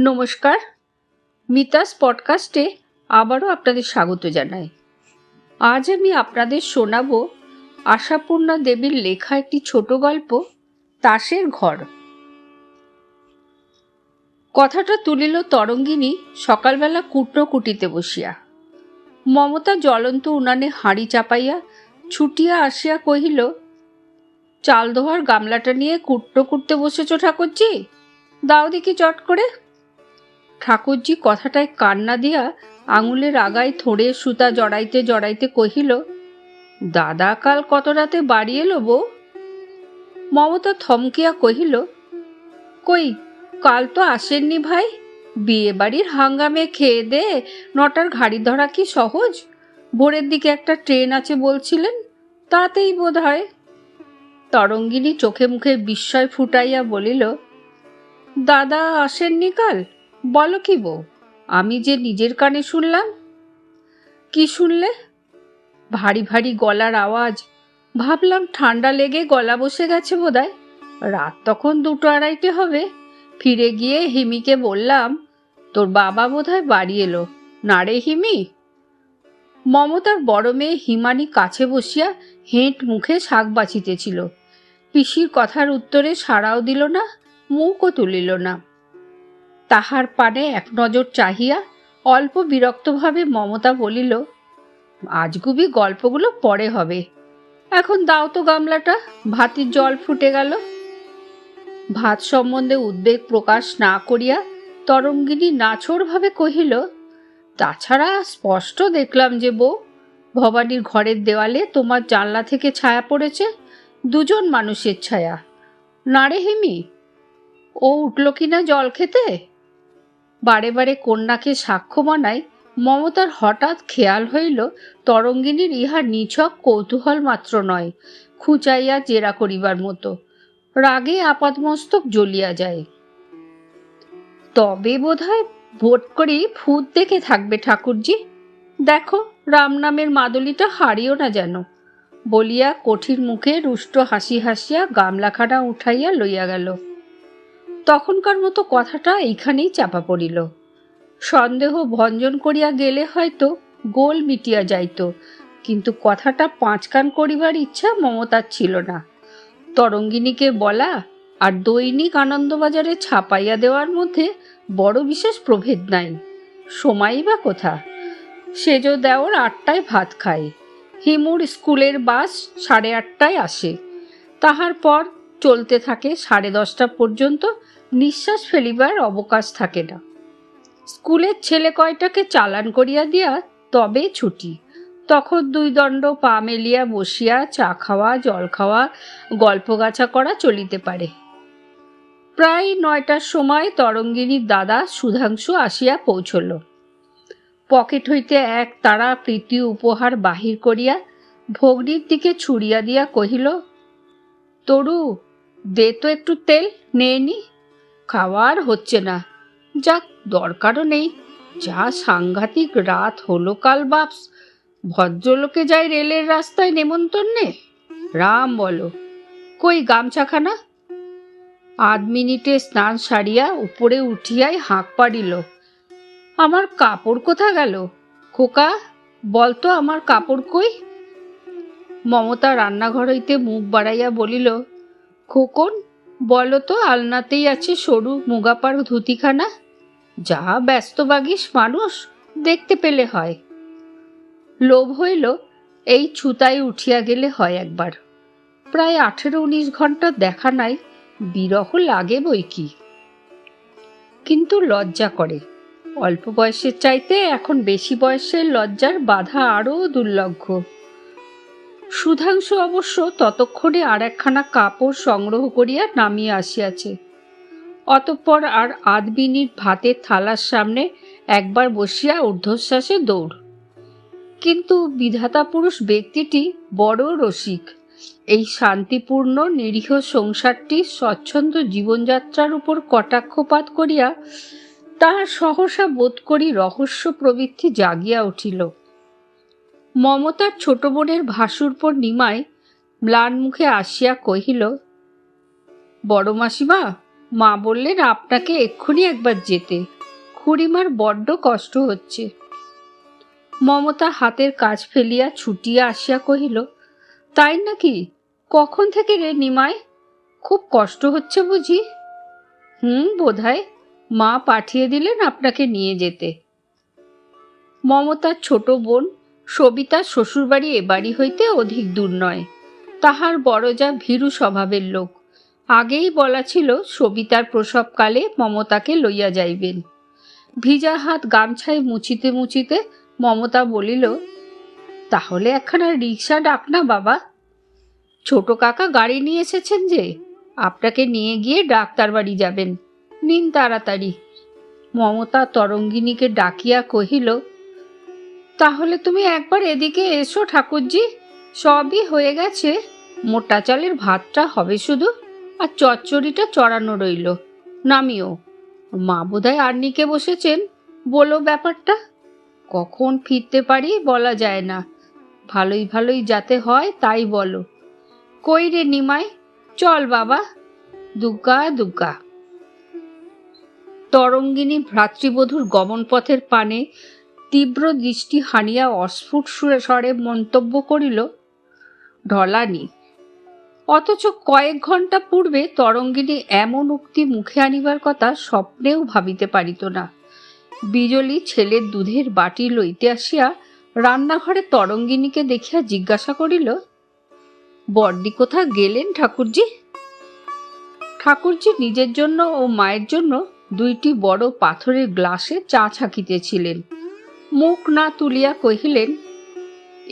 নমস্কার। মিতাস পডকাস্টে আবারও আপনাদের স্বাগত জানাই। আজ আমি আপনাদের শোনাবো আশাপূর্ণা দেবীর লেখা একটি ছোট গল্প, তাসের ঘর। কথাটা তুলিল তরঙ্গিনী সকালবেলা কুটনো কুটিতে বসিয়া। মমতা জ্বলন্ত উনানে হাঁড়ি চাপাইয়া ছুটিয়া আসিয়া কহিল, চাল দোহার গামলাটা নিয়ে কুট্টো কুটতে বসেছ ঠাকুরজি? দাও দেখি চট করে। ঠাকুরজি কথাটায় কান্না দিয়া আঙুলের আগায় থোড়ে সুতা জড়াইতে জড়াইতে কহিল, দাদা, কাল কত রাতে বাড়ি এলো বউ? মমতা থমকিয়া কহিল, কই, কাল তো আসেননি ভাই। বিয়ে বাড়ির হাঙ্গামে খেয়ে দে, নটার ঘাড়ি ধরা কি সহজ? ভোরের দিকে একটা ট্রেন আছে বলছিলেন, তাতেই বোধ হয় তরঙ্গিনী চোখে মুখে বিস্ময় ফুটাইয়া বলিল, দাদা আসেননি কাল? বলো কি বউ, আমি যে নিজের কানে শুনলাম? কি শুনলে? ভারী ভারী গলার আওয়াজ। ভাবলাম ঠান্ডা লেগে গলা বসে গেছে বোধহয়। রাত তখন দুটো আড়াইটে হবে। ফিরে গিয়ে হিমিকে বললাম, তোর বাবা বোধহয় বাড়ি এলো। না রে হিমি? মমতার বড় মেয়ে হিমানি কাছে বসিয়া হেঁট মুখে শাক বাঁচিতেছিল পিসির কথার উত্তরে সাড়াও দিল না, মুখও তুলিল না। তাহার পানে এক নজর চাহিয়া অল্প বিরক্তভাবে মমতা বলিল, আজগুবি গল্পগুলো পরে হবে। এখন দাও তো গামলাটা, ভাতির জল ফুটে গেল। ভাত সম্বন্ধে উদ্বেগ প্রকাশ না করিয়া তরঙ্গিনী নাছোড়ভাবে কহিল, তাছাড়া স্পষ্ট দেখলাম যে বউ, ভবানীর ঘরের দেওয়ালে তোমার জানলা থেকে ছায়া পড়েছে, দুজন মানুষের ছায়া। নারে হেমি, ও উঠল কিনা জল খেতে? বারে বারে কন্যাকে সাক্ষ্য বানায় মমতার হঠাৎ খেয়াল হইল তরঙ্গিনীর ইহা নিছক কৌতূহল মাত্র নয়, খুঁচাইয়া জেরা করিবার মতো। রাগে আপাতমস্তক জ্বলিয়া যায়। তবে বোধহয় ভোট করেই ভূত দেখে থাকবে ঠাকুরজি। দেখো, রাম নামের মাদলিটা হারিও না যেন। বলিয়া কঠির মুখে রুষ্ট হাসি হাসিয়া গামলাখানা উঠাইয়া লইয়া গেল। তখনকার মতো কথাটা এইখানেই চাপা পড়িল। সন্দেহ ভঞ্জন করিয়া গেলে হয়তো গোল মিটিয়া যাইত, কিন্তু কথাটা পাঁচকান করিবার ইচ্ছা মমতার ছিল না। তরঙ্গিনীকে বলা আর দৈনিক আনন্দবাজারে ছাপাইয়া দেওয়ার মধ্যে বড় বিশেষ প্রভেদ নাই। সময়ই বা কোথা? সেজ দেওয়ার আটটায় ভাত খায়। হিমুর স্কুলের বাস সাড়ে আটটায় আসে। তাহার পর চলতে থাকে সাড়ে দশটা পর্যন্ত নিঃশ্বাস ফেলিবার অবকাশ থাকে না। স্কুলের ছেলে কয়টাকে চালান করিয়া দিয়া তবে ছুটি। তখন দুই দণ্ড পা মেলিয়া বসিয়া চা খাওয়া, জল খাওয়া, গল্প গাছা করা চলিতে পারে। প্রায় নয়টার সময় তরঙ্গিনীর দাদা সুধাংশু আসিয়া পৌঁছল। পকেট হইতে এক তারা প্রীতি উপহার বাহির করিয়া ভগ্নির দিকে ছুড়িয়া দিয়া কহিল, তরু, দে তো একটু তেল নেয়নি নি। খাওয়ার হচ্ছে না। যাক, দরকারও নেই। যা সাংঘাতিক রাত হলো কাল, বাপস। ভদ্রলোকে যায় রেলের রাস্তায় নেমন্তন্নে? রাম বলো। কই গামছাখানা? আধ মিনিটে স্নান সারিয়া উপরে উঠিয়াই হাঁক পাড়িল। আমার কাপড় কোথা গেল? খোকা, বলতো আমার কাপড় কই? মমতা রান্নাঘর হইতে মুখ বাড়াইয়া বলিল, খোকন বলো তো আলনাতেই আছে সরু মুগাপার ধুতিখানা। যা ব্যস্ত বাগিস মানুষ দেখতে পেলে হয়। লোভ হইল, এই ছুতায় উঠিয়া গেলে হয় একবার। প্রায় আঠেরো উনিশ ঘণ্টা দেখা নাই, বিরহ লাগে বই কি। কিন্তু লজ্জা করে। অল্প বয়সের চাইতে এখন বেশি বয়সের লজ্জার বাধা আরও দুর্লভ্য। সুধাংশু অবশ্য ততক্ষণে আর একখানা কাপড় সংগ্রহ করিয়া নামিয়ে আসিয়াছে। অতঃপর আর আধবিনির ভাতের থালার সামনে একবার বসিয়া ঊর্ধ্বশ্বাসে দৌড়। কিন্তু বিধাতা পুরুষ ব্যক্তিটি বড় রসিক। এই শান্তিপূর্ণ, নিরীহ সংসারটি স্বচ্ছন্দ জীবনযাত্রার উপর কটাক্ষপাত করিয়া তাহার সহসা বোধ করি রহস্য প্রবৃত্তি জাগিয়া উঠিল। মমতার ছোট বোনের ভাসুর পর নিমায় ম্লান মুখে আসিয়া কহিল, বড় মাসিমা, মা বললেন আপনাকে এক্ষুনি একবার যেতে। খুড়িমার বড্ড কষ্ট হচ্ছে মমতা হাতের কাজ ফেলিয়া ছুটিয়া আসিয়া কহিল, তাই নাকি? কখন থেকে রে নিমায় খুব কষ্ট হচ্ছে বুঝি? হুম, বোধহয় মা পাঠিয়ে দিলেন আপনাকে নিয়ে যেতে মমতার ছোট বোন সবিতার শ্বশুরবাড়ি এ বাড়ি হইতে অধিক দূর নয়। তাহার বড় যা ভীরু স্বভাবের লোক। আগেই বলা ছিল সবিতার প্রসবকালে মমতাকে লইয়া যাইবেন। ভিজা হাত গামছায় মুছিতে মুছিতে মমতা বলিল, তাহলে একখানা রিক্সা ডাক না বাবা। ছোট কাকা গাড়ি নিয়ে এসেছেন যে, আপনাকে নিয়ে গিয়ে ডাক্তার বাড়ি যাবেন। নিন তাড়াতাড়ি। মমতা তরঙ্গিনীকে ডাকিয়া কহিল তাহলে তুমি একবার এদিকে এসো, ঠাকুরজি। সবই হয়ে গেছে। মোটা চালের ভাতটা হবে শুধু, আর চচ্চড়িটা চড়ানো রইল। নামিও। মা বোধহয় আর্নিকে বসেছেন। বলো ব্যাপারটা। কখন ফিরতে পারি বলা যায় না। ভালোই ভালোই যাতে হয় তাই বলো। কই রে নিমাই? চল বাবা। দুগ্গা দুগ্গা তরঙ্গিনী ভ্রাতৃবধূর গমনপথের পানে তীব্র দৃষ্টি হানিয়া অস্ফুট সুরে স্বরে মন্তব্য করিল, ঢলানি। অথচ কয়েক ঘণ্টা পূর্বে তরঙ্গিনী এমন উক্তি মুখে আনিবার কথা স্বপ্নেও ভাবিতে পারিত না। বিজলি ছেলের দুধের বাটি লইতে আসিয়া রান্নাঘরে তরঙ্গিনীকে দেখিয়া জিজ্ঞাসা করিল, বর্দি কোথা গেলেন ঠাকুরজি? ঠাকুরজি নিজের জন্য ও মায়ের জন্য দুইটি বড় পাথরের গ্লাসে চা ছাকিতেছিলেন। মুখ না তুলিয়া কহিলেন,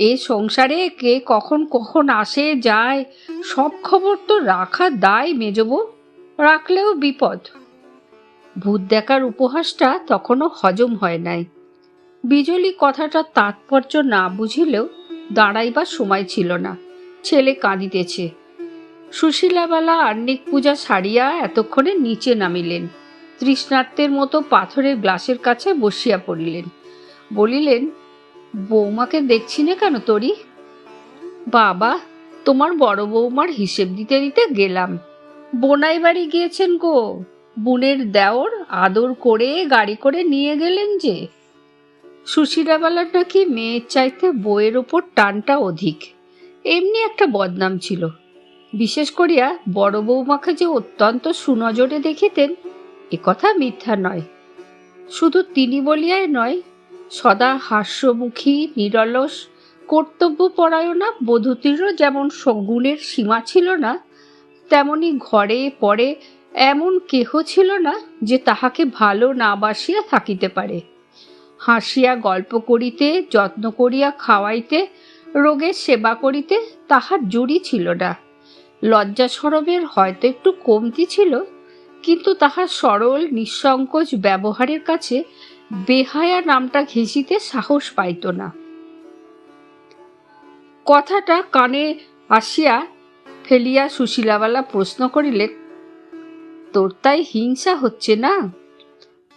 এ সংসারে কে কখন কখন আসে যায়, সব খবর তো রাখা দায় মেজবো, রাখলেও বিপদ। ভূত দেখার উপহাসটা তখনও হজম হয় নাই। বিজলি কথাটা তাৎপর্য না বুঝিলেও দাঁড়াইবার সময় ছিল না, ছেলে কাঁদিতেছে। সুশীলাবালা আর্নিক পূজা সারিয়া এতক্ষণে নিচে নামিলেন, তৃষ্ণার্তের মতো পাথরের গ্লাসের কাছে বসিয়া পড়িলেন। বলিলেন, বৌমাকে দেখছি না কেন তোরি? বাবা, তোমার বড় বৌমার হিসেব দিতে দিতে গেলাম। বোনাই বাড়ি গিয়েছেন গো। বুনের দেওর আদর করে গাড়ি করে নিয়ে গেলেন যে। সুশীলাবালার নাকি মেয়ের চাইতে বইয়ের ওপর টানটা অধিক। এমনি একটা বদনাম ছিল। বিশেষ করিয়া বড় বৌমাকে যে অত্যন্ত সুনজরে দেখিতেন, এ কথা মিথ্যা নয়। শুধু তিনি বলিয়াই নয় সদা হাস্যমুখী, নিরলস, কর্তব্যপরায়ণা বধূতিরও যেমন সগুণের সীমা ছিল না, তেমনি ঘরে পরে এমন কেহ ছিল না যে তাহাকে ভালো না বাসিয়া থাকিতে পারে। হাসিয়া গল্প করিতে, যত্ন করিয়া খাওয়াইতে, রোগের সেবা করিতে তাহার জুড়ি ছিল না। লজ্জা সরবের হয়তো একটু কমতি ছিল, কিন্তু তাহার সরল, নিঃসংকোচ ব্যবহারের কাছে বেহায়া নামটা ঘেঁষিতে সাহস পাইত না। কথাটা কানে আসিয়া ফেলিয়া সুশীলাবালা প্রশ্ন করিলেন, তোর তাই হিংসা হচ্ছে না?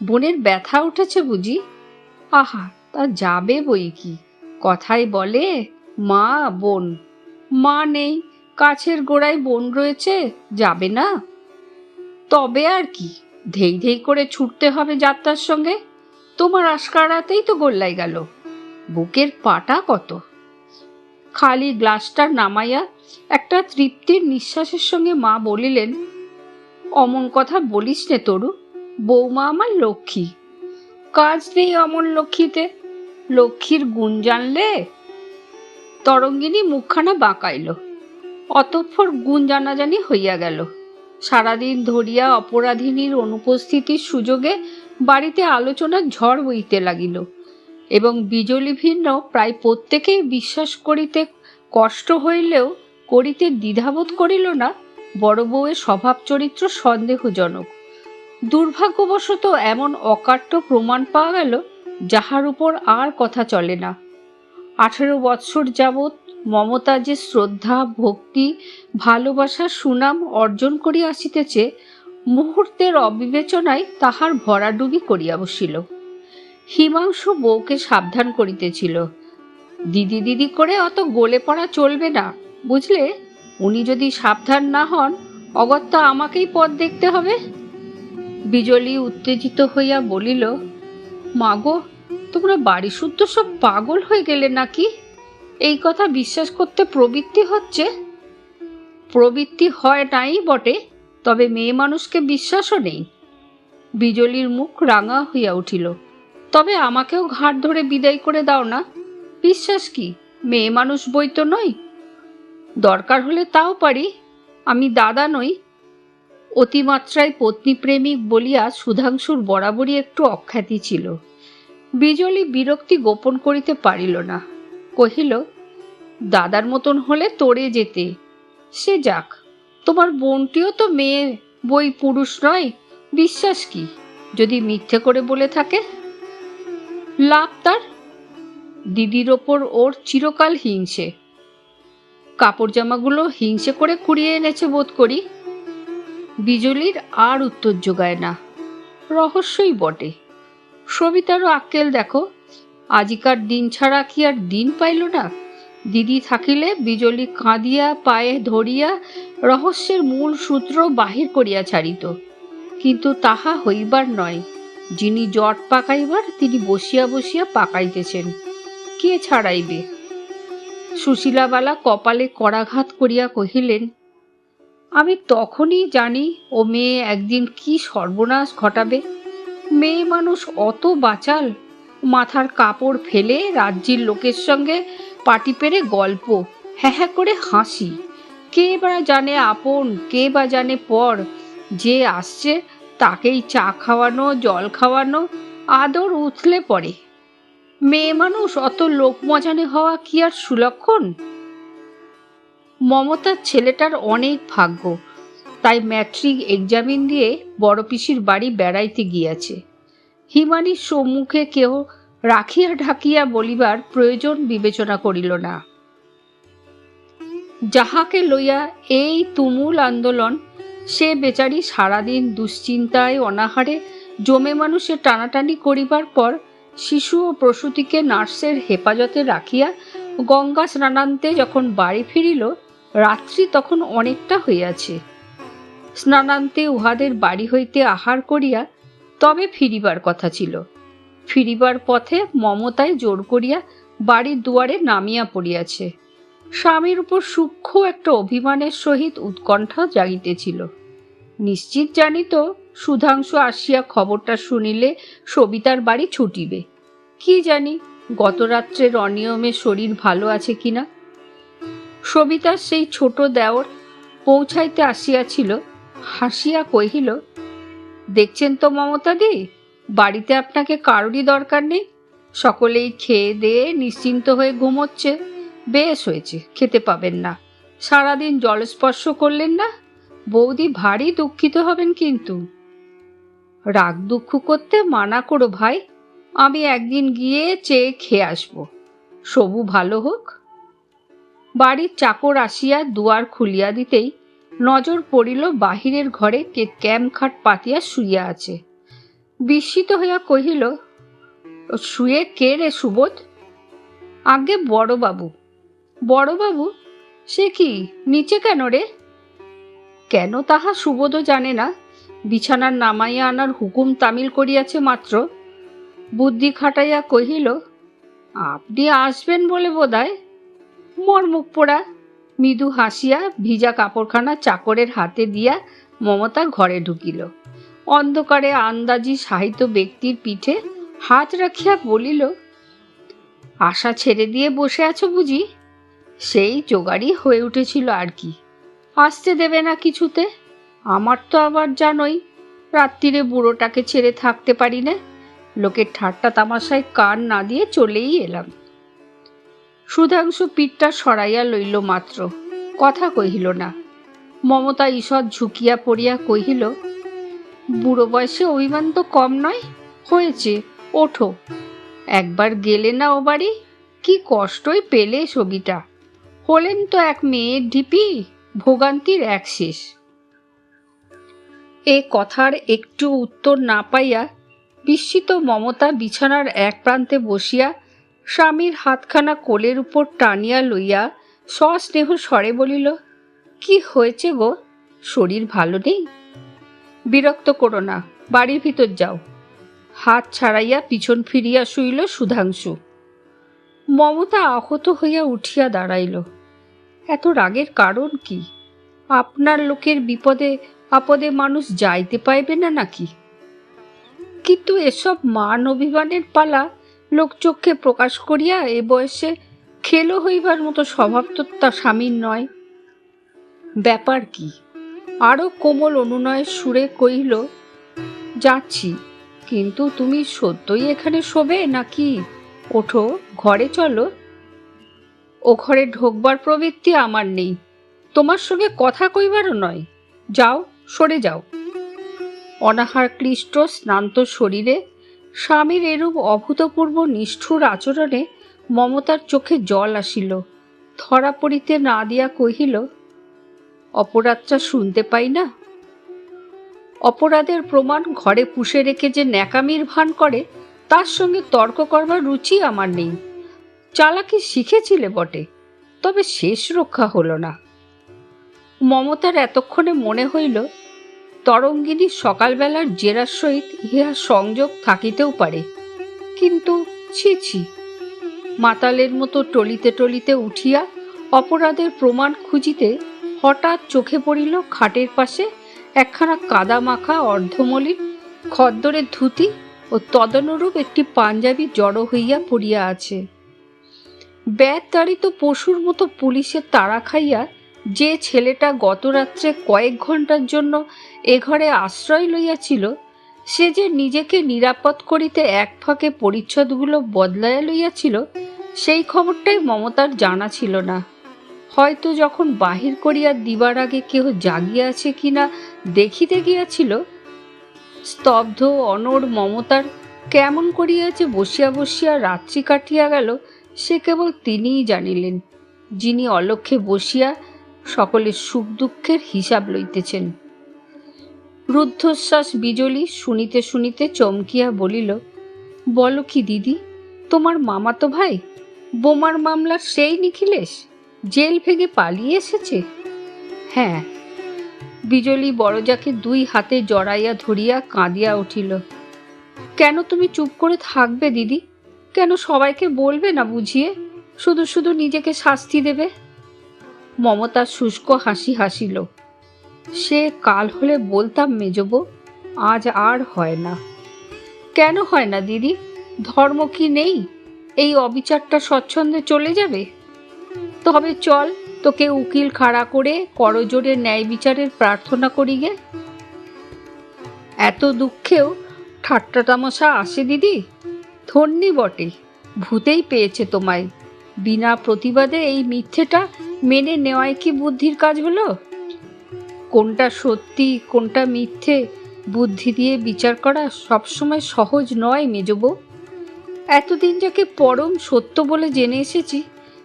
বোনের ব্যথা উঠেছে বুঝি? আহা, তা যাবে বই কি? কথাই বলে, মা, বোন, মা নেই, কাছের গোড়ায় বোন রয়েছে, যাবে না? তবে আর কি, ধেই ধেই করে ছুটতে হবে যাত্রার সঙ্গে। তোমার আশকারাতেই তো গোল্লাই গেল। বুকের পাটা কত? খালি গ্লাসটা নামাইয়া একটা তৃপ্তির নিঃশ্বাসের সঙ্গে মা বলিলেন, অমন কথা বলিস নে তরু, বৌমা আমার লক্ষ্মী। কাজ নেই অমন লক্ষ্মীতে, লক্ষ্মীর গুণ জানলে? তরঙ্গিনী মুখখানা বাঁকাইল। অতঃপর গুণ জানাজানি হইয়া গেল। সারাদিন ধরিয়া অপরাধিনীর অনুপস্থিতির সুযোগে বাড়িতে আলোচনার ঝড় বইতে লাগিল এবং বিজলি ভিন্ন প্রায় প্রত্যেকেই বিশ্বাস করিতে কষ্ট হইলেও করিতে দ্বিধাবোধ করিল না, বড় বউয়ের স্বভাব চরিত্র সন্দেহজনক। দুর্ভাগ্যবশত এমন অকাট্য প্রমাণ পাওয়া গেল যাহার উপর আর কথা চলে না। আঠেরো বৎসর যাবৎ মমতা যে শ্রদ্ধা, ভক্তি ভালোবাসার সুনাম অর্জন করিয়া আসিতেছে মুহূর্তের অবিবেচনায় তাহার ভরাডুবি করিয়া বসিল। হিমাংশু বউকে সাবধান করিতেছিল। দিদি দিদি করে অত গোলে পড়া চলবে না, বুঝলে? উনি যদি সাবধান না হন, অগত্যা আমাকেই পথ দেখতে হবে। বিজলি উত্তেজিত হইয়া বলিল মাগো তোমরা বাড়ি শুদ্ধ সব পাগল হয়ে গেলে নাকি? এই কথা বিশ্বাস করতে প্রবৃত্তি হচ্ছে? প্রবৃত্তি হয় নাই বটে তবে মেয়ে মানুষকে বিশ্বাসও নেই। বিজলির মুখ রাঙা হইয়া উঠিল। তবে আমাকেও ঘাট ধরে বিদায় করে দাও না। বিশ্বাস কি, মেয়ে মানুষ বই তো নই। দরকার হলে তাও পারি, আমি দাদা নই। অতিমাত্রায় পত্নীপ্রেমিক বলিয়া সুধাংশুর বরাবরই একটু অখ্যাতি ছিল। বিজলি বিরক্তি গোপন করিতে পারিল না। কহিল, দাদার মতন হলে তোরে যেতে। সে যাক তোমার বোনটিও তো মেয়ে, বই পুরুষ নয়। বিশ্বাস কি? যদি মিথ্যে করে বলে থাকে? লাভ তার? দিদির ওপর ওর চিরকাল হিংসে। কাপড় জামাগুলো হিংসে করে কুড়িয়ে এনেছে বোধ করি। বিজলির আর উত্তর যোগায় না। রহস্যই বটে। সবিতারও আক্কেল দেখো, আজিকার দিন ছাড়া কি আর দিন পাইল না? দিদি থাকিলে বিজলি কাঁদিয়া, পায়ে ধরিয়া রহস্যের মূল সূত্র বাহির করিয়া ছাড়িত। কিন্তু তাহা হইবার নয়। যিনি জট পাকাইবার, তিনি বসিয়া বসিয়া পাকাইতেছেন। কে ছাড়াইবে? সুশীলাবালা কপালে করাঘাত করিয়া কহিলেন, আমি তখনই জানি ও মেয়ে একদিন কি সর্বনাশ ঘটাবে। মেয়ে মানুষ অত বাচাল। মাথার কাপড় ফেলে রাজ্যের লোকের সঙ্গে পাটি পেরে গল্প হ্যাঁ হ্যাঁ করে হাসি। কে বা জানে আপন, কে বা জানে পর, যে আসছে তাকেই চা খাওয়ানো, জল খাওয়ানো, আদর উথলে পড়ে মেয়ে মানুষ অত লোক মজানে হওয়া কি আর সুলক্ষণ? মমতার ছেলেটার অনেক ভাগ্য, তাই ম্যাট্রিক এক্সামিন দিয়ে বড় পিসির বাড়ি বেড়াইতে গিয়াছে। হিমানির সম্মুখে কেহ রাখিয়া ঢাকিয়া বলিবার প্রয়োজন বিবেচনা করিল না। যাহাকে লইয়া এই তুমুল আন্দোলন, সে বেচারি সারাদিন দুশ্চিন্তায় অনাহারে জমে মানুষে টানাটানি করিবার পর শিশু ও প্রসূতিকে নার্সের হেফাজতে রাখিয়া গঙ্গা স্নানান্তে যখন বাড়ি ফিরিল, রাত্রি তখন অনেকটা হইয়াছে। স্নানান্তে উহাদের বাড়ি হইতে আহার করিয়া তবে ফিরিবার কথা ছিল। ফিরিবার পথে মমতায় জোর করিয়া বাড়ির দুয়ারে নামিয়া পড়িয়াছে। স্বামীর উপর সূক্ষ্ম একটা অভিমানের সহিত উৎকণ্ঠা জাগিতেছিল। নিশ্চিত জানিত, সুধাংশু আসিয়া খবরটা শুনিলে সবিতার বাড়ি ছুটিবে। কি জানি গত রাত্রের অনিয়মে শরীর ভালো আছে কিনা? সবিতার সেই ছোট দেওর পৌঁছাইতে আসিয়াছিল, হাসিয়া কহিল, দেখছেন তো মমতাদি? বাড়িতে আপনাকে কারোরই দরকার নেই। সকলেই খেয়ে দিয়ে নিশ্চিন্ত হয়ে ঘুমোচ্ছে। বেশ হয়েছে, খেতে পাবেন না। সারাদিন জলস্পর্শ করলেন না? বৌদি ভারী দুঃখিত হবেন কিন্তু। রাগ দুঃখ করতে মানা করো ভাই, আমি একদিন গিয়ে চেয়ে খেয়ে আসব। সবু ভালো হোক। বাড়ির চাকর আসিয়া দুয়ার খুলিয়া দিতেই নজর পড়িল বাহিরের ঘরে কে ক্যামখাট পাতিয়া শুইয়া আছে। বিস্মিত হইয়া কহিল, শুয়ে কে রে সুবোধ? আগে বড়বাবু। বড়বাবু, সে কি নিচে কেন রে? কেন তাহা সুবোধও জানে না। বিছানার নামাইয়া আনার হুকুম তামিল করিয়াছে মাত্র। বুদ্ধি খাটাইয়া কহিল, আপনি আসবেন বলে বোধহয়? মর মুখ পোড়া মৃদু হাসিয়া ভিজা কাপড়খানা চাকরের হাতে দিয়া মমতা ঘরে ঢুকিল। অন্ধকারে আন্দাজি সাহিত্য ব্যক্তির পিঠে হাত রাখিয়া বলিল, আশা ছেড়ে দিয়ে বসে আছো বুঝি? সেই জোগাড়ই হয়ে উঠেছিল আর কি। আসতে দেবে না কিছুতে? আমার তো আবার জানোই, রাত্রিরে বুড়োটাকে ছেড়ে থাকতে পারি না। লোকের ঠাট্টা তামাশায় কান না দিয়ে চলেই এলাম। সুধাংশু পিঠটা সরাইয়া লইল মাত্র। কথা কহিল না। মমতা ঈষৎ ঝুঁকিয়া পড়িয়া কহিল বুড়ো বয়সে অভিমান তো কম নয়। হয়েছে, ওঠো। একবার গেলে না ও বাড়ি, কি কষ্টই পেলে ছবিটা হলেন তো এক মেয়ের ঢিপি ভোগান্তির এক শেষ। এ কথার একটু উত্তর না পাইয়া বিস্মিত মমতা বিছানার এক প্রান্তে বসিয়া স্বামীর হাতখানা কোলের উপর টানিয়া লইয়া সস্নেহ স্বরে বলিল, কি হয়েছে গো? শরীর ভালো নেই? বিরক্ত করো না, বাড়ির ভিতর যাও। হাত ছাড়াইয়া পিছন ফিরিয়া শুইল সুধাংশু। মমতা আহত হইয়া উঠিয়া দাঁড়াইল। এত রাগের কারণ কি? আপনার লোকের বিপদে, আপদে মানুষ যাইতে পাইবে না নাকি? কিন্তু এসব মান অভিমানের পালা লোকচক্ষে প্রকাশ করিয়া এ বয়সে খেলো হইবার মতো স্বভাব তো তার স্বামীর নয়। ব্যাপার কি? আরও কোমল অনুনয়ের সুরে কহিল, যাচ্ছি, কিন্তু তুমি সত্যই এখানে শোবে নাকি? ওঠো, ঘরে চলো। ও ঘরে ঢোকবার প্রবৃত্তি আমার নেই। তোমার সঙ্গে কথা কইবারও নয়। যাও, সরে যাও। অনাহার ক্লিষ্ট স্নান্ত শরীরে স্বামীর এরূপ অভূতপূর্ব নিষ্ঠুর আচরণে মমতার চোখে জল আসিল। ধরা পড়িতে না দিয়া কহিল অপরাধটা শুনতে পাই না? অপরাধের প্রমাণ ঘরে পুষে রেখে যে ন্যাকামির ভান করে, তার সঙ্গে তর্ক করবার রুচি আমার নেই। চালাকি শিখেছিলে বটে, তবে শেষ রক্ষা হলো না। মমতার এতক্ষণে মনে হইল, তরঙ্গিনী সকালবেলার জেরার সহিত ইহা সংযোগ থাকিতেও পারে। কিন্তু ছি ছি, মাতালের মতো টলিতে টলিতে উঠিয়া অপরাধের প্রমাণ খুঁজিতে হঠাৎ চোখে পড়িল খাটের পাশে একখানা কাদা মাখা অর্ধমলিন খদ্দরের ধুতি ও তদনুরূপ একটি পাঞ্জাবি জড়ো হইয়া পড়িয়া আছে। ব্যাগ তাড়িত পশুর মতো পুলিশের তাড়া খাইয়া যে ছেলেটা গত রাত্রে কয়েক ঘণ্টার জন্য এ ঘরে আশ্রয় লইয়াছিল, সে যে নিজেকে নিরাপদ করিতে এক ফাঁকে পরিচ্ছদগুলো বদলাইয়া লইয়াছিল, সেই খবরটাই মমতার জানা ছিল না। হয়তো যখন বাহির করিয়া দিবার আগে কেহ জাগিয়াছে কিনা দেখিতে গিয়াছিল, স্তব্ধ অনড় মমতার কেমন করিয়া যে বসিয়া বসিয়া রাত্রি কাটিয়া গেল, সে কেবল তিনিই জানিলেন, যিনি অলক্ষে বসিয়া সকলের সুখ দুঃখের হিসাব লইতেছেন। রুদ্ধশ্বাস বিজলি শুনিতে শুনিতে চমকিয়া বলিল, বলো কি দিদি, তোমার মামাতো ভাই? বোমার মামলার সেই নিখিলেশ? জেল ভেঙে পালিয়ে এসেছে? হ্যাঁ। বিজলি বড়জাকে দুই হাতে জড়াইয়া ধরিয়া কাঁদিয়া উঠিল। কেন তুমি চুপ করে থাকবে, দিদি? কেন সবাইকে বলবে না বুঝিয়ে? শুধু শুধু নিজেকে শাস্তি দেবে? মমতা শুষ্ক হাসি হাসিল। সে কাল হলে বলতাম, মেজবো, আজ আর হয় না। কেন হয় না, দিদি? ধর্ম কি নেই? এই অবিচারটা স্বচ্ছন্দে চলে যাবে? তবে চল, তোকে উকিল খাড়া করে করজোড়ে ন্যায় বিচারের প্রার্থনা করি গে। এত দুঃখেও ঠাট্টা তামাশা আসে দিদি? ধন্যি বটে, ভূতেই পেয়েছে তোমায়। বিনা প্রতিবাদে এই মিথ্যেটা মেনে নেওয়াই কি বুদ্ধির কাজ হলো? কোনটা সত্যি, কোনটা মিথ্যে, বুদ্ধি দিয়ে বিচার করা সবসময় সহজ নয় মেজবো এতদিন যাকে পরম সত্য বলে জেনে এসেছি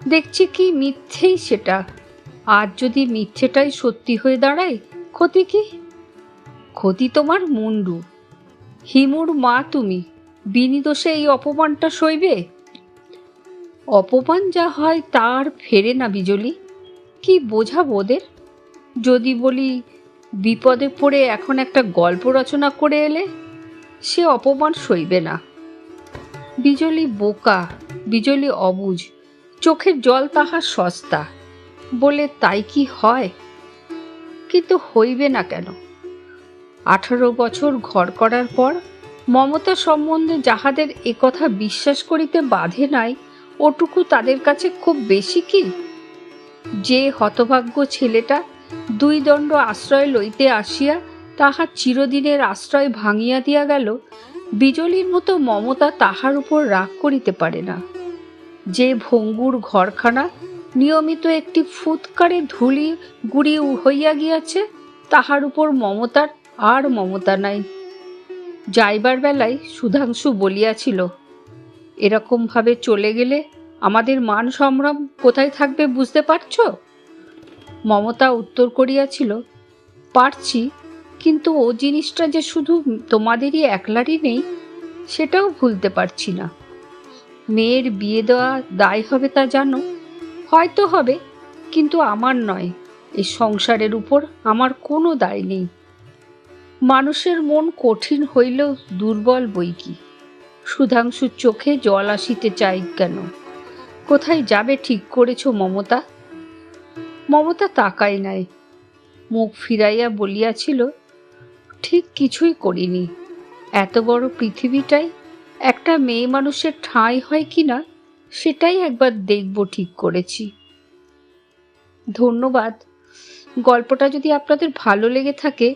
দেখছি কি মিথ্যেই সেটা। আর যদি মিথ্যেটাই সত্যি হয়ে দাঁড়ায়, ক্ষতি কি? ক্ষতি তোমার মুন্ডু। হিমুর মা তুমি বিনিদোষে এই অপমানটা সইবে? অপমান যা হয় তার ফেরে না বিজলি। কি বোঝাবো ওদের? যদি বলি, বিপদে পড়ে এখন একটা গল্প রচনা করে এলে, সে অপমান সইবে না। বিজলি বোকা, বিজলি অবুঝ। চোখের জল তাহার সস্তা। বলে, তাই কি হয়? কিন্তু হইবে না কেন। আঠারো বছর ঘর করার পর মমতা সম্বন্ধে যাহাদের একথা বিশ্বাস করিতে বাধে নাই, ওটুকু তাদের কাছে খুব বেশি কি? যে হতভাগ্য ছেলেটা দুই দণ্ড আশ্রয় লইতে আসিয়া তাহার চিরদিনের আশ্রয় ভাঙিয়া দিয়া গেল, বিজলির মতো মমতা তাহার উপর রাগ করিতে পারে না। যে ভঙ্গুর ঘরখানা নিয়মিত একটি ফুৎকারে ধুলি গুড়ি হইয়া গিয়াছে, তাহার উপর মমতার আর মমতা নাই। যাইবার বেলায় সুধাংশু বলিয়াছিল, এরকমভাবে চলে গেলে আমাদের মান সম্ভ্রম কোথায় থাকবে বুঝতে পারছ? মমতা উত্তর করিয়াছিল, পারছি, কিন্তু ও জিনিসটা যে শুধু তোমাদেরই একলারই নেই, সেটাও ভুলতে পারছি না। মেয়ের বিয়ে দেওয়া দায় হবে তা জানো? হয়তো হবে, কিন্তু আমার নয়। এই সংসারের উপর আমার কোনো দায় নেই। মানুষের মন কঠিন হইলেও দুর্বল বই কি? সুধাংশুর চোখে জল আসিতে চাই কেন? কোথায় যাবে ঠিক করেছ মমতা? মমতা তাকায় নাই। মুখ ফিরাইয়া বলিয়াছিল, ঠিক কিছুই করিনি। এত বড় পৃথিবীটাই একটা মেয়ে মানুষের ঠাঁই হয় কি না সেটাই একবার দেখব ঠিক করেছি। ধন্যবাদ। গল্পটা যদি আপনাদের ভালো লেগে থাকে,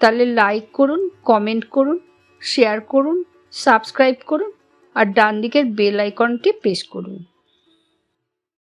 তাহলে লাইক করুন কমেন্ট করুন শেয়ার করুন সাবস্ক্রাইব করুন, আর ডান দিকের বেল আইকনটি প্রেস করুন।